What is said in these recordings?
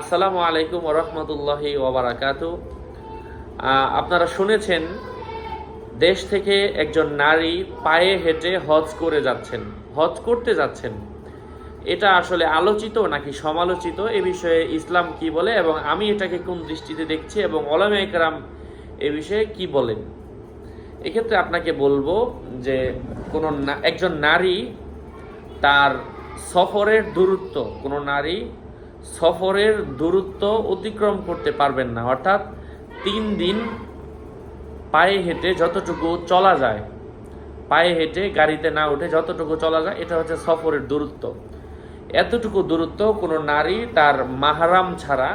আসসালামু আলাইকুম ওরহমতুল্লাহি ওবরাকাত আপনারা শুনেছেন, দেশ থেকে একজন নারী পায়ে হেঁটে হজ করে যাচ্ছেন, হজ করতে যাচ্ছেন। এটা আসলে আলোচিত নাকি সমালোচিত? এ বিষয়ে ইসলাম কি বলে এবং আমি এটাকে কোন দৃষ্টিতে দেখছি এবং ওলামা একরাম এ বিষয়ে কি বলেন? এক্ষেত্রে আপনাকে বলব যে কোনো একজন নারী তার সফরের দূরত্ব, কোনো নারী সফরের দূরত্ব অতিক্রম করতে পারবেন না। অর্থাৎ তিন দিন পায়ে হেঁটে যতটুকু চলা যায়, পায়ে হেঁটে গাড়িতে না উঠে যতটুকু চলা যায়, এটা হচ্ছে সফরের দূরত্ব। এতটুকু দূরত্ব কোনো নারী তার মাহারাম ছাড়া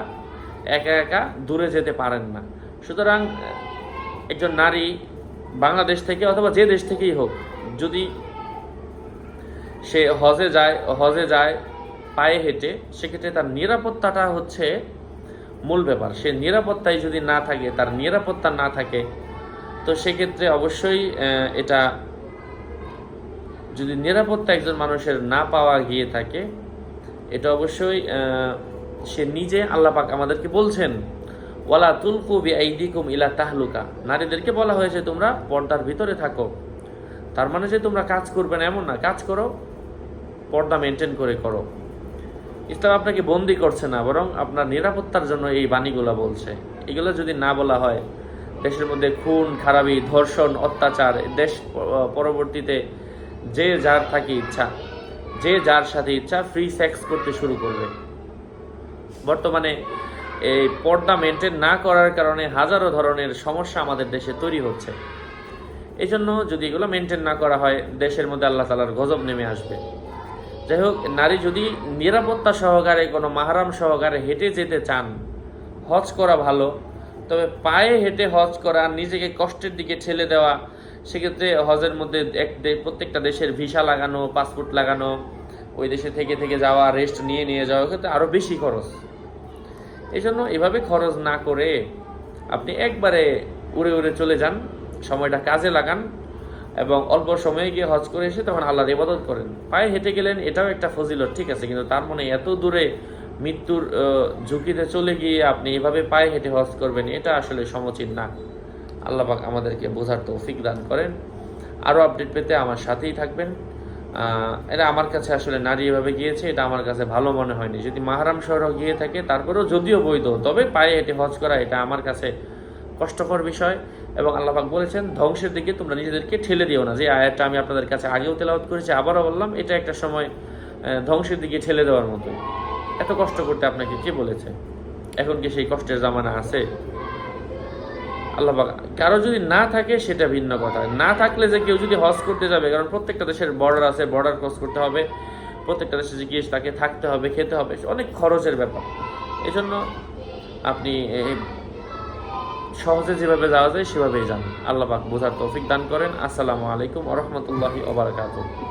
একা একা দূরে যেতে পারেন না। সুতরাং, একজন নারী বাংলাদেশ থেকে অথবা যে দেশ থেকেই হোক, যদি সে হজে যায় হজে যায় পায়ে হেঁটে, সেক্ষেত্রে তার নিরাপত্তাটা হচ্ছে মূল ব্যাপার। সে নিরাপত্তায় যদি না থাকে, তার নিরাপত্তা না থাকে, তো সেক্ষেত্রে অবশ্যই এটা যদি নিরাপত্তা একজন মানুষের না পাওয়া গিয়ে থাকে, এটা অবশ্যই সে নিজে আল্লাপাক আমাদেরকে বলছেন, ওয়ালা তুলকু বি আইদিকুম ইলা তাহলুকা। নারীদেরকে বলা হয়েছে, তোমরা পর্দার ভিতরে থাকো। তার মানে যে তোমরা কাজ করবে না, এমন না। কাজ করো, পর্দা মেনটেন করে করো। ইসলাম আপনাকে বন্দি করছে না, বরং আপনার নিরাপত্তার জন্য এই বাণীগুলো বলছে। এগুলো যদি না বলা হয়, দেশের মধ্যে খুন, খারাপি, ধর্ষণ, অত্যাচার, দেশ পরবর্তীতে যে যার থাকে ইচ্ছা, যে যার সাথে ইচ্ছা ফ্রি সেক্স করতে শুরু করবে। বর্তমানে এই পর্দা মেনটেন না করার কারণে হাজারো ধরনের সমস্যা আমাদের দেশে তৈরি হচ্ছে। এই জন্য যদি এগুলো মেনটেন না করা হয়, দেশের মধ্যে আল্লাহ তালার গজব নেমে আসবে। যাই হোক নারী যদি নিরাপত্তা সহকারে, কোনো মাহারাম সহকারে হেঁটে যেতে চান, হজ করা ভালো। তবে পায়ে হেঁটে হজ করা, নিজেকে কষ্টের দিকে ঠেলে দেওয়া, সেক্ষেত্রে হজের মধ্যে এক প্রত্যেকটা দেশের ভিসা লাগানো, পাসপোর্ট লাগানো, ওই দেশে থেকে থেকে যাওয়া রেস্ট নিয়ে নিয়ে যাওয়া ক্ষেত্রে আরও বেশি খরচ। এই জন্য এভাবে খরচ না করে আপনি একবারে উড়ে উড়ে চলে যান, সময়টা কাজে লাগান এবং অল্প সময়ে গিয়ে হজ করে এসে তখন আল্লাহর ইবাদত করেন। পায়ে হেঁটে গেলেন, এটাও একটা ফজিলত, ঠিক আছে, কিন্তু তার মানে এত দূরে মৃত্যুর ঝুঁকিতে চলে গিয়ে আপনি এভাবে পায়ে হেঁটে হজ করবেন, এটা আসলে সমচিত না। আল্লাহ পাক আমাদেরকে বোঝার তৌফিক দান করেন। আরও আপডেট পেতে আমার সাথেই থাকবেন। এটা আমার কাছে আসলে নারী এভাবে গিয়েছে, এটা আমার কাছে ভালো মনে হয়নি। যদি মাহারাম শহর গিয়ে থাকে, তারপরেও যদিও বৈধ, তবে পায়ে হেঁটে হজ করা এটা আমার কাছে কষ্টকর বিষয়। এবং আল্লাহাক বলেছেন, ধ্বংসের দিকে তোমরা নিজেদেরকে ঠেলে দিও না। যে আয়াতটা আমি আপনাদের কাছে আগেও তেলাওয়াত করেছি, আবারও বললাম, এটা একটা সময় ধ্বংসের দিকে ঠেলে দেওয়ার মতো এত কষ্ট করতে আপনাকে কে বলেছে? এখন কি সেই কষ্টের জামানা আছে? আল্লাহবাক কারও যদি না থাকে সেটা ভিন্ন কথা। না থাকলে যে কেউ যদি হজ করতে যাবে, কারণ প্রত্যেকটা দেশের বর্ডার আছে বর্ডার ক্রস করতে হবে, প্রত্যেকটা দেশে যে গিয়ে তাকে থাকতে হবে, খেতে হবে, অনেক খরচের ব্যাপার। এই জন্য আপনি সহজে যেভাবে যাওয়া যায় সেভাবেই যান। আল্লাহ পাক বোঝার তৌফিক দান করেন। আসসালামু আলাইকুম ওরহমতুল্লাহি ওবরাকাতুহ